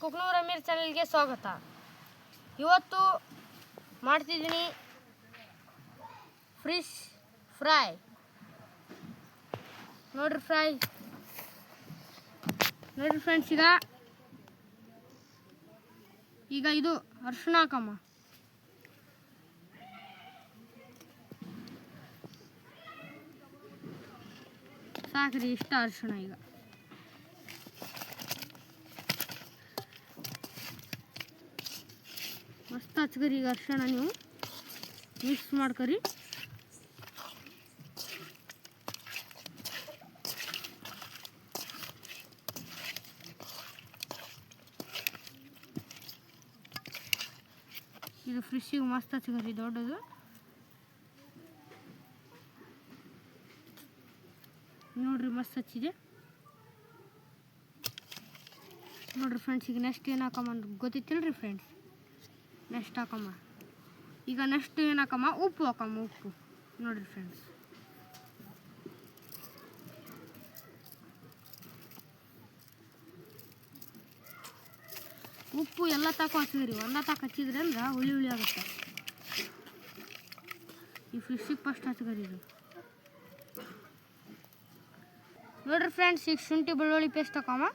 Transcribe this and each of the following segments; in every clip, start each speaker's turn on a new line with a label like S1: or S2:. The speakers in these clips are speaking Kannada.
S1: ಕುಕ್ನೂರ್ ಅಮೀರ್ ಚಾನಲ್ಗೆ ಸ್ವಾಗತ. ಇವತ್ತು ಮಾಡ್ತಿದ್ದೀನಿ ಫ್ರಿಶ್ ಫ್ರೈ. ನೋಡ್ರಿ ಫ್ರೈ. ನೋಡ್ರಿ ಫ್ರೆಂಡ್ಸ್, ಈಗ ಈಗ ಇದು ಅರ್ಶಿಣ ಹಾಕಮ್ಮ ಸಾಕ್ರಿ ಇಷ್ಟ ಅರ್ಶಿಣ ಈಗ. ಮಸ್ತ್ ಹಚ್ಕರಿ ಈಗ ಅರ್ಶಿಣ ನೀವು. ಮಿಕ್ಸ್ ಮಾಡ್ಕರಿ. ಇದು ಫ್ರಿಶ್ಶಿಗೆ ಮಸ್ತ್ ಹಚ್ಕರಿ ದೊಡ್ಡದು. ನೋಡ್ರಿ ಮಸ್ತ್ ಹಚ್ಚಿದೆ. ನೋಡ್ರಿ ಫ್ರೆಂಡ್ಸ್ ಈಗ ನೆಕ್ಸ್ಟ್ ಏನು ಅಂತ ಗೊತ್ತಿತ್ತಿಲ್ರಿ ಫ್ರೆಂಡ್ಸ್ ನೆಕ್ಸ್ಟ್ ಹಾಕಮ್ಮ. ಈಗ ನೆಕ್ಸ್ಟ್ ಏನು ಹಾಕಮ್ಮ ಉಪ್ಪು ಹಾಕಮ್ಮ, ಉಪ್ಪು. ನೋಡಿರಿ ಫ್ರೆಂಡ್ಸ್ ಉಪ್ಪು ಎಲ್ಲ ತಾಕ ಹಚ್ಚಿದ್ರಿ. ಒಂದ ತಾಕ ಹಚ್ಚಿದ್ರಿ ಅಂದ್ರೆ ಹುಳಿ ಹುಳಿ ಆಗುತ್ತೆ. ಈ ಫಿಶಿಗೆ ಫಸ್ಟ್ ಹಚ್ಕರಿ ಇದು. ನೋಡ್ರಿ ಫ್ರೆಂಡ್ಸ್ ಈಗ ಶುಂಠಿ ಬೆಳ್ಳುಳ್ಳಿ ಪೇಸ್ಟ್ ಹಾಕಮ್ಮ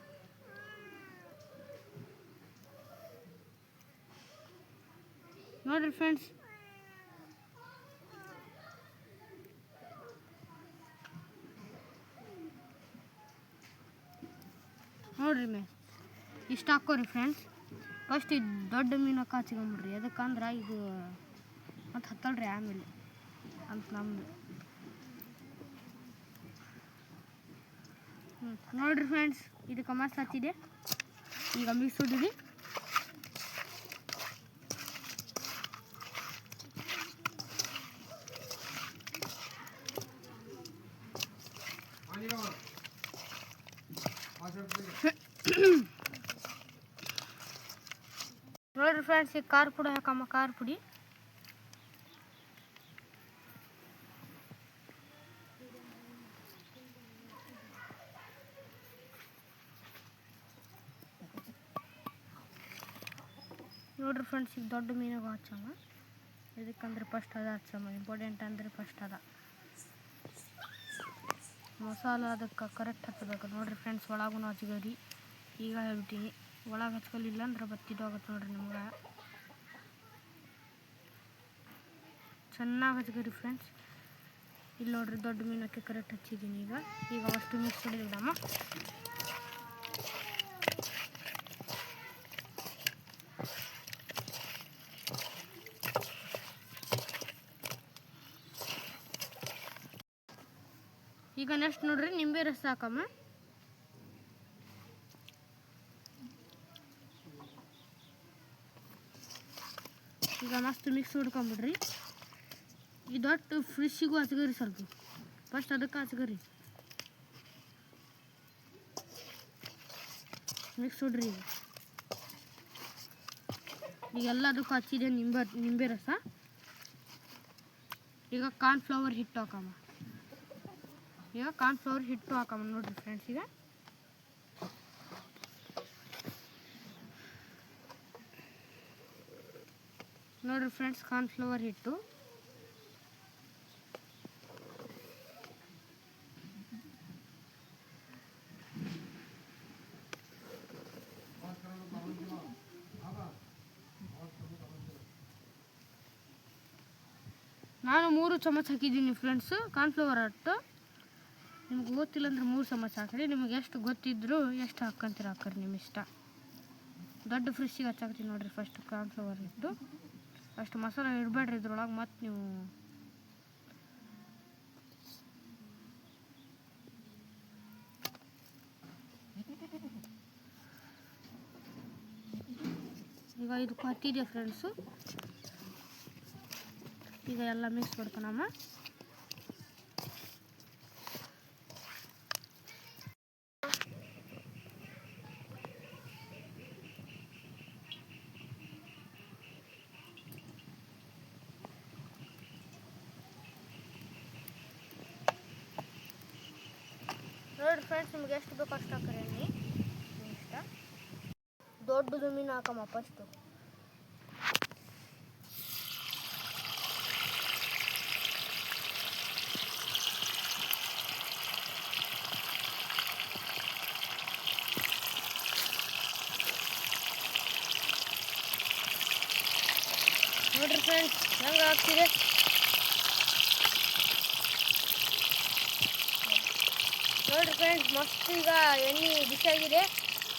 S1: ನೋಡ್ರಿ ಫ್ರೆಂಡ್ಸ್ ನೋಡ್ರಿ ಮೇ ಇಷ್ಟು ಹಾಕೋರಿ ಫ್ರೆಂಡ್ಸ್ ಫಸ್ಟ್ ಇದು ದೊಡ್ಡ ಮೀನು ಕಾಚ್ಕೊಂಬಿಡ್ರಿ. ಯಾಕಂದ್ರೆ ಇದು ಮತ್ತು ಹತ್ತಲ್ರಿ ಆಮೇಲೆ. ಅಂತ ನಮ್ಮದು ಹ್ಞೂ ನೋಡ್ರಿ ಫ್ರೆಂಡ್ಸ್ ಇದಕ್ಕೆ ಮಸ್ತ್ ಹಚ್ಚಿದೆ ಈಗ ಮಿಕ್ಸ್ ಹೊಡಿರಿ ನೋಡ್ರಿ ಫ್ರೆಂಡ್ಸ್ ಈಗ ಖಾರ ಪುಡಿ ಹಾಕಮ್ಮ ಖಾರ ಪುಡಿ ನೋಡ್ರಿ ಫ್ರೆಂಡ್ಸ್ ಈಗ ದೊಡ್ಡ ಮೀನಾಗ ಹಚ್ಚಮ್ಮ ಇದಕ್ಕಂದ್ರೆ ಫಸ್ಟ್ ಅದ ಹಚ್ಚಮ್ಮ ಇಂಪಾರ್ಟೆಂಟ್ ಅಂದ್ರೆ ಫಸ್ಟ್ ಅದ ಮಸಾಲ ಅದಕ್ಕೆ ಕರೆಕ್ಟ್ ಹಚ್ಚಬೇಕು ನೋಡ್ರಿ ಫ್ರೆಂಡ್ಸ್ ಒಳಗೂ ರೀ ಈಗ ಹೇಳ್ಬಿಟ್ಟಿನಿ. ಒಳಗೆ ಹಚ್ಕೊಲಿಲ್ಲ ಅಂದ್ರೆ ಬತ್ತಿದೋಗತ್ತೆ ನೋಡ್ರಿ ನಿಮ್ಗೆ. ಚೆನ್ನಾಗಿ ಹಚ್ಕೋರಿ ಫ್ರೆಂಡ್ಸ್ ಇಲ್ಲಿ ನೋಡ್ರಿ ದೊಡ್ಡ ಮೀನಕ್ಕೆ ಕರೆಕ್ಟ್ ಹಚ್ಚಿದ್ದೀನಿ ಈಗ. ಈಗ ಅಷ್ಟು ಮಿಕ್ಸ್ ಮಾಡಿದ್ರಮ್ಮ ಈಗ ನೆಕ್ಸ್ಟ್ ನೋಡ್ರಿ, ನಿಂಬೆ ರಸ ಹಾಕಮ್ಮ. ಈಗ ಮಸ್ತ್ ಮಿಕ್ಸ್ ಹೊಡ್ಕೊಂಬಿಡ್ರಿ ಈ ದೊಡ್ಡ ಫ್ರಿಶ್ಶಿಗೂ ಹಚ್ಕರಿ ಸ್ವಲ್ಪ. ಫಸ್ಟ್ ಅದಕ್ಕೆ ಹಚ್ಗರಿ. ಮಿಕ್ಸ್ ಹೊಡ್ರಿ ಈಗ. ಎಲ್ಲದಕ್ಕೂ ಹಚ್ಚಿದೆ ನಿಂಬೆ ನಿಂಬೆ ರಸ. ಈಗ ಕಾರ್ನ್ಫ್ಲವರ್ ಹಿಟ್ಟು ಹಾಕಮ್ಮ. ಈಗ ಕಾರ್ನ್ಫ್ಲವರ್ ಹಿಟ್ಟು ಹಾಕಮ್ಮ ನೋಡ್ರಿ ಫ್ರೆಂಡ್ಸ್ ಈಗ. ನೋಡ್ರಿ ಫ್ರೆಂಡ್ಸ್ ಕಾರ್ನ್ಫ್ಲವರ್ ಹಿಟ್ಟು. ನಾನು ಮೂರು ಚಮಚ ಹಾಕಿದ್ದೀನಿ ಫ್ರೆಂಡ್ಸು ಕಾರ್ನ್ಫ್ಲವರ್ ಹಿಟ್ಟು. ನಿಮ್ಗೆ ಗೊತ್ತಿಲ್ಲ ಅಂದ್ರೆ ಮೂರು ಚಮಚ ಹಾಕ್ರಿ. ನಿಮ್ಗೆ ಎಷ್ಟು ಗೊತ್ತಿದ್ರು ಎಷ್ಟು ಹಾಕ್ಕಂತೀರ ಹಾಕ್ರಿ ನಿಮ್ಮ ಇಷ್ಟ. ದೊಡ್ಡ ಫ್ರಿಜ್ಜಿಗೆ ಹಚ್ಚಾಕ್ತೀನಿ ನೋಡಿರಿ ಫಸ್ಟ್ ಕಾರ್ನ್ಫ್ಲವರ್ ಇಟ್ಟು ಅಷ್ಟು ಮಸಾಲೆ ಇಡಬೇಡ್ರಿ ಇದ್ರೊಳಗೆ ಮತ್ತು ನೀವು ಈಗ ಇದು ಹತ್ತಿದೆ ಫ್ರೆಂಡ್ಸು ಈಗ ಎಲ್ಲ ಮಿಕ್ಸ್ ಮಾಡ್ಕೊಳಮ್ಮ. ನೋಡಿ ಫ್ರೆಂಡ್ಸ್ ನಿಮ್ಗೆ ಎಷ್ಟು ಬೇಕು ಅಷ್ಟು ಹಾಕ್ರಿ ಎಣ್ಣೆ ನಿಮ್ಮ ಇಷ್ಟ ದೊಡ್ಡದು ಮೀನು ಹಾಕಮ್ಮ ಫಸ್ಟು ನೋಡ್ರಿ ಫ್ರೆಂಡ್ಸ್ ಹೆಂಗೆ ಆಗ್ತಿದೆ ನೋಡ್ರಿ ಫ್ರೆಂಡ್ಸ್ ಮಸ್ತ್ ಈಗ ಎಣ್ಣೆ ಬಿಸಿಯಾಗಿದೆ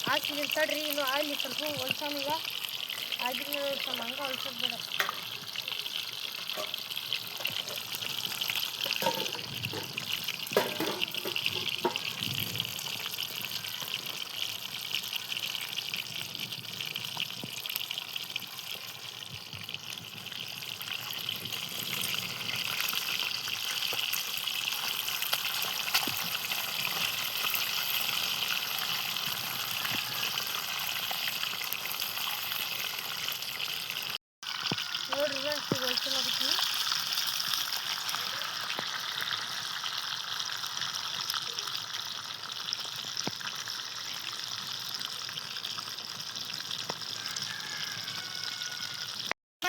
S1: ಹಾಕಿದ್ರೆ ತಡ್ರಿ, ಇನ್ನು ಅಲ್ಲಿ ಸ್ವಲ್ಪ ಹೊಲ್ಸಮ್ ಈಗ ಆಗಿನ ಸ್ವಲ್ಪ ಹಂಗೆ ಹೊಲ್ಸೋದು ಬೇಡ ನೋಡ್ರಿ ಫ್ರೆಂಡ್ಸ್ ಈಗ ಹೊಲ್ಸಲಾಗುತ್ತೆ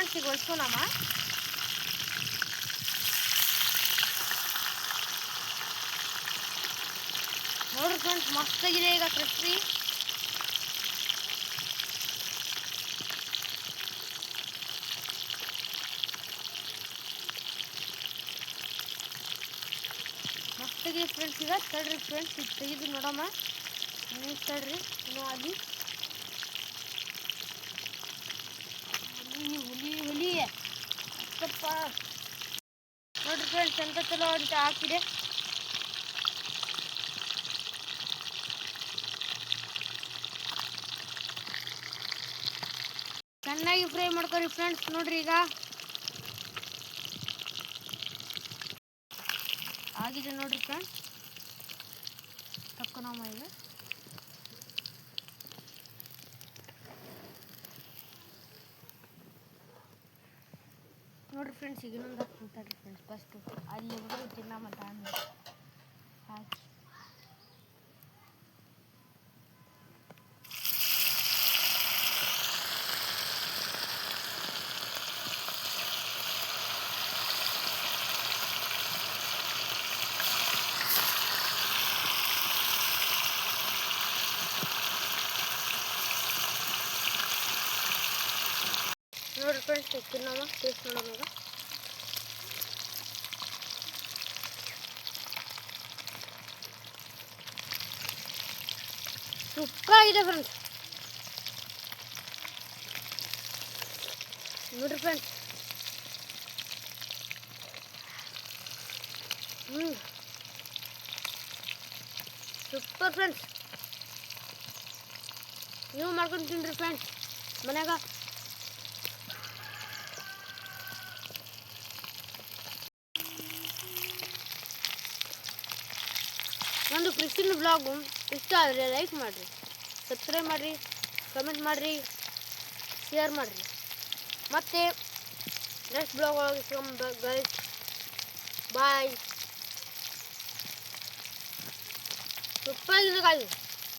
S1: ಫ್ರೆಂಡ್ಸ್ ಈಗ ಹೊಲ್ಸ್ಕೊಳಮ್ಮ ನೋಡ್ರಿ ಫ್ರೆಂಡ್ಸ್ ಮಸ್ತಾಗಿದೆ ಈಗ ಕ್ರಿಸ್ಪಿ ಮಸ್ತಾಗಿದೆ ಫ್ರೆಂಡ್ಸ್ ಈಗ ತಡ್ರಿ ಫ್ರೆಂಡ್ಸ್ ಇದು ತೆಗೆದು ನೋಡಮ್ಮ ನೀವು ತಡ್ರಿ ಇನ್ನೂ ಅಲ್ಲಿ ಹುಲಿ ಹುಲಿ ಹುಲಿ ಸ್ವಲ್ಪ ನೋಡ್ರಿ ಫ್ರೆಂಡ್ಸ್ ಎಂತ ಚಲೋ ಅಂತ ಹಾಕಿದೆ. ಚೆನ್ನಾಗಿ ಫ್ರೈ ಮಾಡ್ಕೊರಿ ಫ್ರೆಂಡ್ಸ್ ನೋಡ್ರಿ ಈಗ. ಆಗಿದೆ ನೋಡ್ರಿ ಫ್ರೆಂಡ್ಸ್ ತಕ್ಕೊನಮ್ಮ ಈಗ ಫ್ರೆಂಡ್ಸ್ ಈಗ ಇನ್ನೊಂದು ಹಾಕ್ತಾರೆ ಫ್ರೆಂಡ್ಸ್ ಫಸ್ಟು ಅಲ್ಲಿ ಹುಡುಗರು ತಿನ್ನಮಂತ ಆಮೇಲೆ ಹಾಕಿ ನೋಡಿ ಫ್ರೆಂಡ್ಸ್ ತಿನ್ನೋಣ ಟೇಸ್ಟ್ ನೋಡೋಣ ಸುಕ್ಕಾಗಿದೆ ಫ್ರೆಂಡ್ಸ್ ನೋಡ್ರಿ ಫ್ರೆಂಡ್ಸ್ ಹ್ಞೂ ಸೂಪರ್ ಫ್ರೆಂಡ್ಸ್ ನೀವು ಮಾಡ್ಕೊಂಡು ತಿನ್ರಿ ಫ್ರೆಂಡ್ಸ್ ಮನ್ಯಾಗ ಕ್ರಿಸ್ಟಿನ್ ಬ್ಲಾಗು ಇಷ್ಟ ಆದರೆ ಲೈಕ್ ಮಾಡಿರಿ. ಸಬ್ಸ್ಕ್ರೈಬ್ ಮಾಡಿರಿ ಕಮೆಂಟ್ ಮಾಡಿರಿ ಶೇರ್ ಮಾಡಿರಿ. ಮತ್ತು ನೆಕ್ಸ್ಟ್ ಬ್ಲಾಗ್ ಒಳಗೆ ಗೈಸ್ ಬಾಯ್ ಸೂಪರ್ ಆಗಿದೆ ಗಾಯ್ಸ್